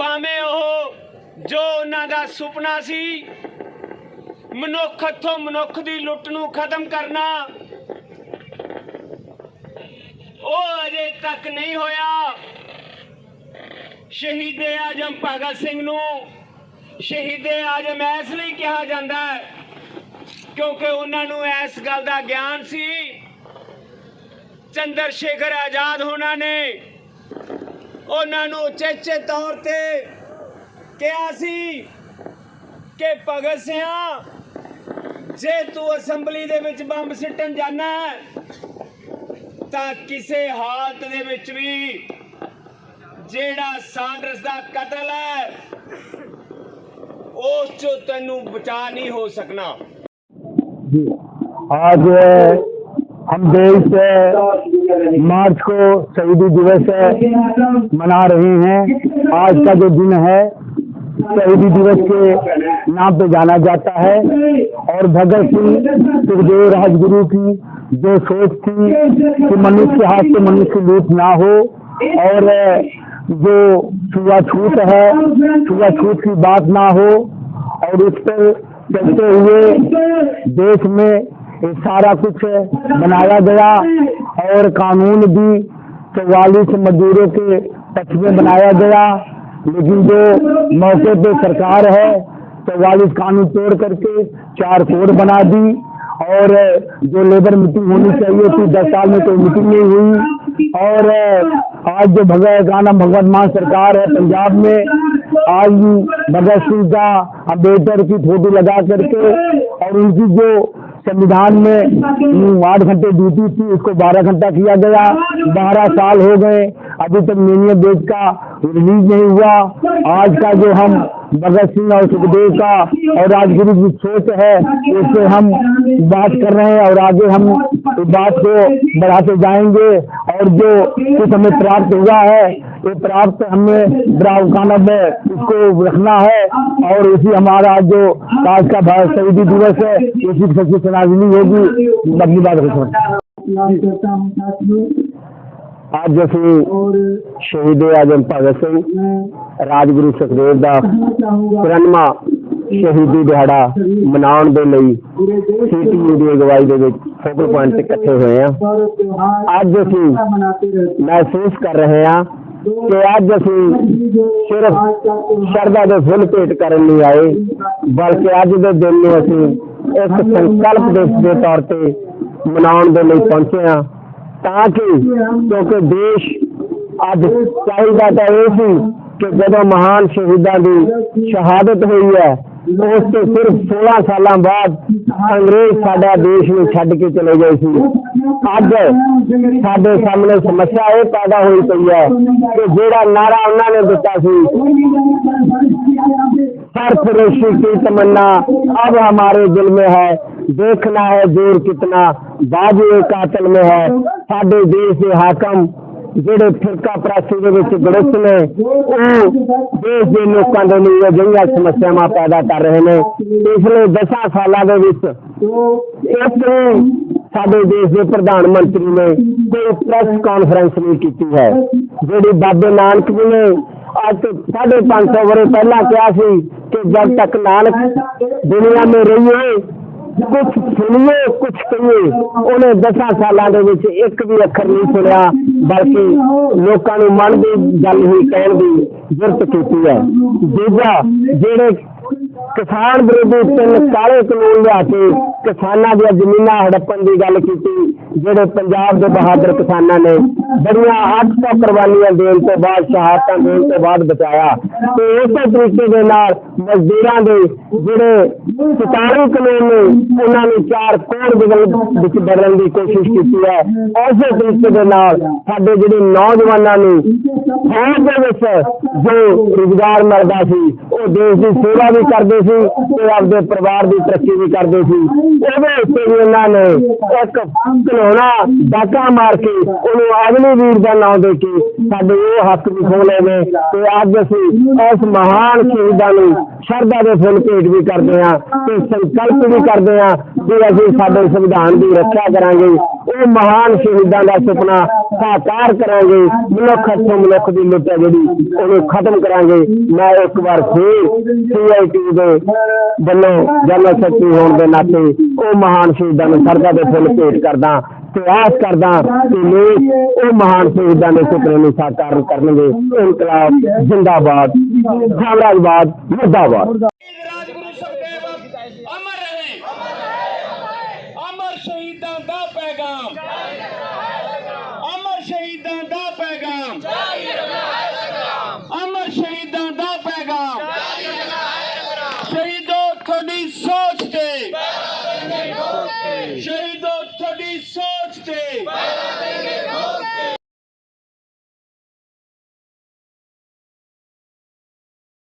ਭਾਵੇਂ ਉਹ ਜੋ ਉਹਨਾਂ ਦਾ ਸੁਪਨਾ ਸੀ, ਮਨੁੱਖ ਹੱਥੋਂ ਮਨੁੱਖ ਦੀ ਲੁੱਟ ਨੂੰ ਖਤਮ ਕਰਨਾ, ਉਹ ਅਜੇ ਤੱਕ ਨਹੀਂ ਹੋਇਆ। ਸ਼ਹੀਦ ਆਜਮ ਭਗਤ ਸਿੰਘ ਨੂੰ ਸ਼ਹੀਦ ਆਜਮ ਇਸ ਲਈ ਕਿਹਾ ਜਾਂਦਾ ਹੈ, ਕਿਉਂਕਿ ਉਹਨਾਂ ਨੂੰ ਇਸ ਗੱਲ ਦਾ ਗਿਆਨ ਸੀ। ਚੰਦਰ ਸ਼ੇਖਰ ਆਜ਼ਾਦ ਹੋਣਾ ਨੇ ਉਹਨਾਂ ਨੂੰ ਉਚੇਚੇ ਤੌਰ ਤੇ ਕਿਹਾ ਸੀ ਕਿ ਭਗਤ ਸਿੰਘਾ ਜੇ ਤੂੰ ਅਸੈਂਬਲੀ ਦੇ ਵਿੱਚ ਬੰਬ ਸਿੱਟਣ ਜਾਣਾ ਤਾਂ ਕਿਸੇ ਹਾਲਤ ਦੇ ਵਿੱਚ ਵੀ ਜਿਹੜਾ ਸਾਂਡਰਸ ਦਾ ਕਤਲ ਹੈ, ਉਸ ਚੋਂ ਤੈਨੂੰ ਬਚਾ ਨਹੀਂ ਹੋ ਸਕਣਾ। ਜੀ। आज हम देश मार्च को शहीदी दिवस मना रहे हैं। आज का जो दिन है, शहीदी दिवस के नाम पे जाना जाता है। और भगत सिंह सुखदेव राजगुरु की जो सोच थी कि मनुष्य हाथ से मनुष्य लूट ना हो, और जो छुआछूत है, छुआछूत की बात ना हो, और उस पर चलते हुए देश में ये सारा कुछ बनाया गया और कानून भी चौवालीस मजदूरों के पक्ष में बनाया गया। लेकिन जो मौके पे सरकार है, चौवालीस कानून तोड़ करके चार कोड बना दी और जो लेबर मीटिंग होनी चाहिए थी, दस साल में कोई मीटिंग नहीं हुई। और आज जो भगत गाना भगवत मान सरकार है पंजाब में, आज भगत सिंह का अंबेडकर की फ़ोटो लगा करके और उनकी जो संविधान में आठ घंटे ड्यूटी थी उसको बारह घंटा किया गया। बारह साल हो गए अभी तक मिनियम बेच का रिलीज़ नहीं हुआ। आज का जो हम भगत सिंह और सुखदेव का और राजगुरु की सोच है उससे हम बात कर रहे हैं और आगे हम इस बात को बढ़ाते जाएँगे। और जो कुछ हमें प्राप्त हुआ है ये प्राप्त हमें ब्राउकाना में इसको रखना है और इसी हमारा जो आज का भारत शहीदी दिवस है इसी सच्ची श्रद्धांजलि होगी अगली बात रखो सलाम करता हूँ साथियों ਅੱਜ ਅਸੀਂ और ਸ਼ਹੀਦ ਆਜਮ ਭਗਤ ਸਿੰਘ मैं ਰਾਜਗੁਰੂ ਸੁਖਦੇਵ ਦਾ कहना चाहूँगा 93ਵਾਂ ਸ਼ਹੀਦੀ ਦਿਹਾੜਾ ਮਨਾਉਣ ਦੇ ਲਈ पूरे देश ਸੀਟੀਯੂ ਦੀ ਅਗਵਾਈ ਦੇ ਵਿੱਚ ਫੋਕਲ ਪੁਆਇੰਟ ਤੇ ਇਕੱਠੇ ਹੋਏ ਆ पर्व त्योहार ਅੱਜ ਅਸੀਂ ऐसा मनाते रहते ਮਹਿਸੂਸ ਕਰ ਰਹੇ ਹਾਂ ਕਿ ਅੱਜ ਅਸੀਂ ਸਿਰਫ ਸ਼ਰਧਾ ਦੇ ਫੁੱਲ ਭੇਟ ਕਰਨ ਲਈ ਆਏ, ਬਲਕਿ ਅੱਜ ਦੇ ਦਿਨ ਨੂੰ ਅਸੀਂ ਇੱਕ ਸੰਕਲਪ ਦੇ ਦੇ ਤੌਰ ਤੇ ਮਨਾਉਣ ਦੇ ਲਈ ਪਹੁੰਚੇ ਹਾਂ। ਤਾਂ ਕਿ ਕਿਉਂਕਿ ਦੇਸ਼ ਅੱਜ ਚਾਹੀਦਾ ਤਾਂ ਇਹ ਸੀ ਕਿ ਜਦੋਂ ਮਹਾਨ ਸ਼ਹੀਦਾਂ ਦੀ ਸ਼ਹਾਦਤ ਹੋਈ ਹੈ ਉਸ ਤੋਂ ਸਿਰਫ 16 ਸਾਲਾਂ ਬਾਅਦ ਅੰਗਰੇਜ਼ ਸਾਡਾ ਦੇਸ਼ ਨੂੰ ਛੱਡ ਕੇ ਚਲੇ ਗਏ ਸੀ ਅੱਜ ਸਾਡੇ ਸਾਹਮਣੇ ਸਮੱਸਿਆ ਇਹ ਪੈਦਾ ਹੋਈ ਪਈ ਹੈ ਕਿ ਜਿਹੜਾ ਨਾਰਾ ਉਹਨਾਂ ਨੇ ਦਿੱਤਾ ਸੀ सरफरोशी की तमन्ना अब हमारे दिल में है देखना है जोर कितना बाजू कातल में है ਸਾਡੇ ਦੇਸ਼ ਦੇ ਹਾਕਮ ਜਿਹੜੇ ਫਿਰਕਾ ਪ੍ਰਾਸੀ ਦੇ ਵਿੱਚ ਗੜੁੱਤ ਨੇ, ਉਹ ਦੇਸ਼ ਦੇ ਲੋਕਾਂ ਦੇ ਲਈ ਅਜਿਹੀਆਂ ਸਮੱਸਿਆਵਾਂ ਪੈਦਾ ਕਰ ਰਹੇ ਨੇ। ਪਿਛਲੇ 10 ਸਾਲਾਂ ਦੇ ਵਿੱਚ ਇਸ ਸਾਡੇ ਦੇਸ਼ ਦੇ ਪ੍ਰਧਾਨ ਮੰਤਰੀ ਨੇ ਕੋਈ ਪ੍ਰੈਸ ਕਾਨਫਰੰਸ ਨਹੀਂ ਕੀਤੀ ਹੈ। ਜਿਹੜੀ ਬਾਬੇ ਨਾਨਕ ਜੀ ਨੇ ਅੱਜ ਤੋਂ 550 ਵਰੇ ਪਹਿਲਾਂ ਕਿਹਾ ਸੀ ਕਿ ਜਦ ਤੱਕ ਨਾਨਕ ਦੁਨੀਆ ਮੇ ਰਹੀਏ ਕੁਛ ਸੁਣੀਏ, ਕੁਛ ਕਹੀਏ। ਉਹਨੇ 10 ਸਾਲਾਂ ਦੇ ਵਿੱਚ ਇੱਕ ਵੀ ਅੱਖਰ ਨਹੀਂ ਸੁਣਿਆ, ਬਲਕਿ ਲੋਕਾਂ ਨੂੰ ਮਨ ਦੀ ਗੱਲ ਹੀ ਕਹਿਣ ਦੀ ਜ਼ਰੂਰਤ ਕੀਤੀ ਹੈ। ਦੂਜਾ, ਜਿਹੜੇ ਕਿਸਾਨ ਵਿਰੋਧੀ ਤਿੰਨ ਕਾਲੇ ਕਾਨੂੰਨ ਲਿਆ ਕੇ ਕਿਸਾਨਾਂ ਦੀਆਂ ਜ਼ਮੀਨਾਂ ਹੜੱਪਣ ਦੀ ਗੱਲ ਕੀਤੀ, ਜਿਹੜੇ ਪੰਜਾਬ ਦੇ ਬਹਾਦਰ ਕਿਸਾਨਾਂ ਨੇ ਬੜੀਆਂ ਹੱਥ ਕੁਰਬਾਨੀਆਂ ਦੇਣ ਤੋਂ ਬਾਅਦ, ਸ਼ਹਾਦਤਾਂ ਦੇਣ ਤੋਂ ਬਾਅਦ ਬਚਾਇਆ। ਤੇ ਉਸੇ ਤਰੀਕੇ ਦੇ ਨਾਲ ਮਜ਼ਦੂਰਾਂ ਦੇ ਜਿਹੜੇ ਸਤਾਰੂ ਕਾਨੂੰਨ ਨੇ, ਉਹਨਾਂ ਨੂੰ ਚਾਰ ਕੋੜ ਬਦਲ ਵਿੱਚ ਬਦਲਣ ਦੀ ਕੋਸ਼ਿਸ਼ ਕੀਤੀ ਹੈ। ਉਸੇ ਤਰੀਕੇ ਦੇ ਨਾਲ ਸਾਡੇ ਜਿਹੜੇ ਨੌਜਵਾਨਾਂ ਨੂੰ ਫੌਜ ਦੇ ਵਿੱਚ ਜੋ ਰੁਜ਼ਗਾਰ ਮਿਲਦਾ ਸੀ, ਉਹ ਦੇਸ਼ ਦੀ ਸੇਵਾ ਵੀ ਕਰਦੇ ਸੀ ਤੇ ਆਪਦੇ ਪਰਿਵਾਰ ਦੀ ਤਰੱਕੀ ਵੀ ਕਰਦੇ ਸੀ। ਉਹਦੇ ਉੱਤੇ ਵੀ ਉਹਨਾਂ ਨੇ ਇੱਕ ਘਲੋਣਾ ਡਾਕਾ ਮਾਰ ਕੇ ਉਹਨੂੰ ਅਗਨੀਵੀਰ ਦਾ ਨਾਮ ਦੇ ਕੇ ਸਾਡੇ ਉਹ ਹੱਕ ਵੀ ਖੋਲੇ ਨੇ ਤੇ ਅੱਜ ਅਸੀਂ ਇਸ ਮਹਾਨ ਸ਼ਹੀਦਾਂ ਨੂੰ ਸ਼ਰਧਾ ਦੇ ਫੁੱਲ ਭੇਟ ਵੀ ਕਰਦੇ ਹਾਂ ਤੇ ਸੰਕਲਪ ਵੀ ਕਰਦੇ ਹਾਂ ਕਿ ਅਸੀਂ ਸਾਡੇ ਸੰਵਿਧਾਨ ਦੀ ਰੱਖਿਆ ਕਰਾਂਗੇ। ਉਹ ਮਹਾਨ ਸ਼ਹੀਦਾਂ ਦਾ ਸੁਪਨਾ ਸਾਕਾਰ ਕਰਾਂਗੇ। ਮਨੁੱਖ ਤੋਂ ਮਨੁੱਖ ਦੀ ਲੁੱਟ ਹੈ ਜਿਹੜੀ ਉਹਨੂੰ ਖਤਮ ਕਰਾਂਗੇ। ਮੈਂ ਇੱਕ ਵਾਰ ਫੇਰ ਸੀਆਈਟੀ ਦੇ ਵੱਲੋਂ ਜਨਰਲ ਸੈਕਟਰੀ ਹੋਣ ਦੇ ਨਾਤੇ ਉਹ ਮਹਾਨ ਸ਼ਹੀਦਾਂ ਨੂੰ ਸਰਦਾ ਦੇ ਫੁੱਲ ਭੇਟ ਕਰਦਾ ਤੇ ਆਸ ਕਰਦਾ ਕਿ ਲੋਕ ਉਹ ਮਹਾਨ ਸ਼ਹੀਦਾਂ ਦੇ ਸੁਪਨੇ ਨੂੰ ਸਾਕਾਰ ਕਰਨਗੇ। ਇਨਕਲਾਬ ਜਿੰਦਾਬਾਦ, ਸਾਮਰਾਜਵਾਦ ਮੁਰਦਾਬਾਦ। ਅਮਰ ਰਹੇ। ਅਮਰ ਸ਼ਹੀਦਾਂ ਦਾ ਪੈਗਾਮ। ਅਮਰ ਸ਼ਹੀਦਾਂ ਦਾ ਪੈਗਾਮ। ਅਮਰ ਸ਼ਹੀਦਾਂ ਦਾ ਪੈਗਾਮ। ਸ਼ਹੀਦੋ, ਤੁਹਾਡੀ ਸੋਚ ਤੇ ਸ਼ਹੀਦੋ ਤੁਹਾਡੀ ਸੋਚ ਤੇ